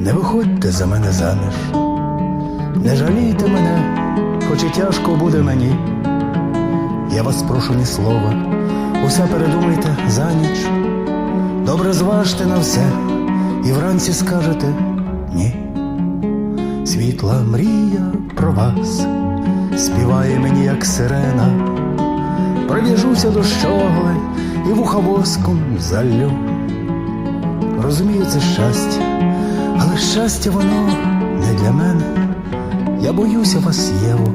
не виходьте за мене заміж, не жалійте мене, хоч і тяжко буде мені. Я вас прошу ні слова, усе передумайте за ніч. Добре зважте на все і вранці скажете ні. Світла мрія про вас співає мені, як сирена. Прив'яжуся до щогли і вуха воском залю. Розумію, це щастя, але щастя воно не для мене. Я боюся вас, Єво,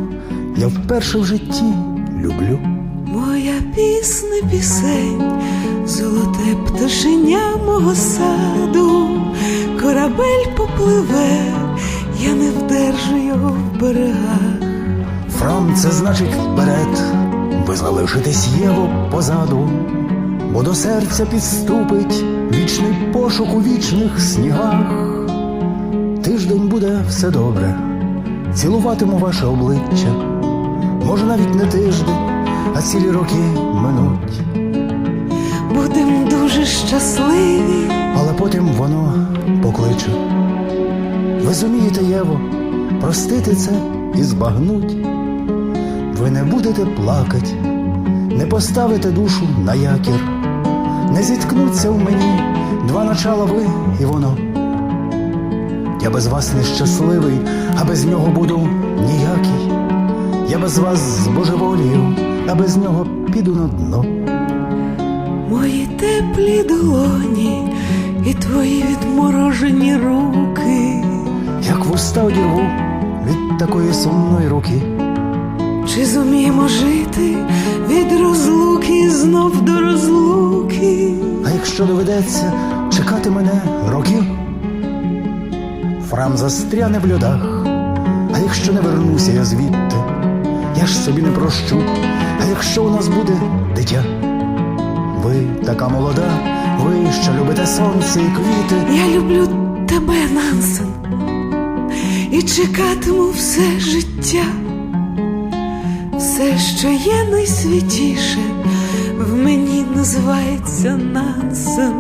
я вперше в житті люблю. Моя пісня пісень, золоте пташеня мого саду, корабель попливе, я не вдержу його в берегах. Фрам це значить вперед, ви залишитесь Єво позаду, бо до серця підступить вічний пошук у вічних снігах. Тиждень буде все добре, цілуватиму ваше обличчя. Може, навіть не тиждень, а цілі роки минуть. Будем дуже щасливі, Але потім воно покличе. Ви зумієте, Єво, простити це і збагнуть. Ви не будете плакать, не поставите душу на якір, не зіткнуться в мені два начала ви і воно. Я без вас нещасливий, а без нього буду ніякий. Я без вас збожеволію, а без нього піду на дно. мої теплі долоні і твої відморожені руки. Як вуста одірву від такої сумної руки. Чи зуміємо жити від розлуки знов до розлуки? Якщо доведеться чекати мене років, Фрам застряне в льодах, а якщо не вернуся я звідти, я ж собі не прощу, а якщо у нас буде дитя, ви така молода, ви що любите сонце і квіти, Я люблю тебе, Нансен, і чекатиму все життя, все, що є найсвятіше, в мені називається Нансен.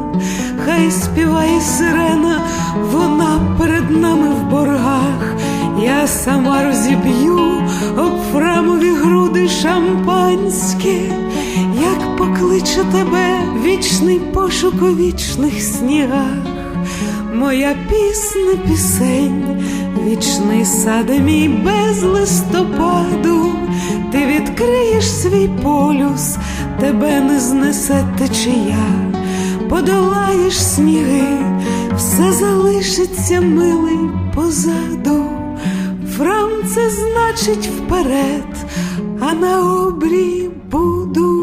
Хай співає сирена, вона перед нами в боргах. Я сама розіб'ю об фрамові груди шампанське, як покличе тебе вічний пошук у вічних снігах. Моя пісня пісень, вічний саде мій без листопаду, ти відкриєш свій полюс, тебе не знесе течія, подолаєш сніги, все залишиться милий позаду. Фрам це значить вперед, а на обрі буду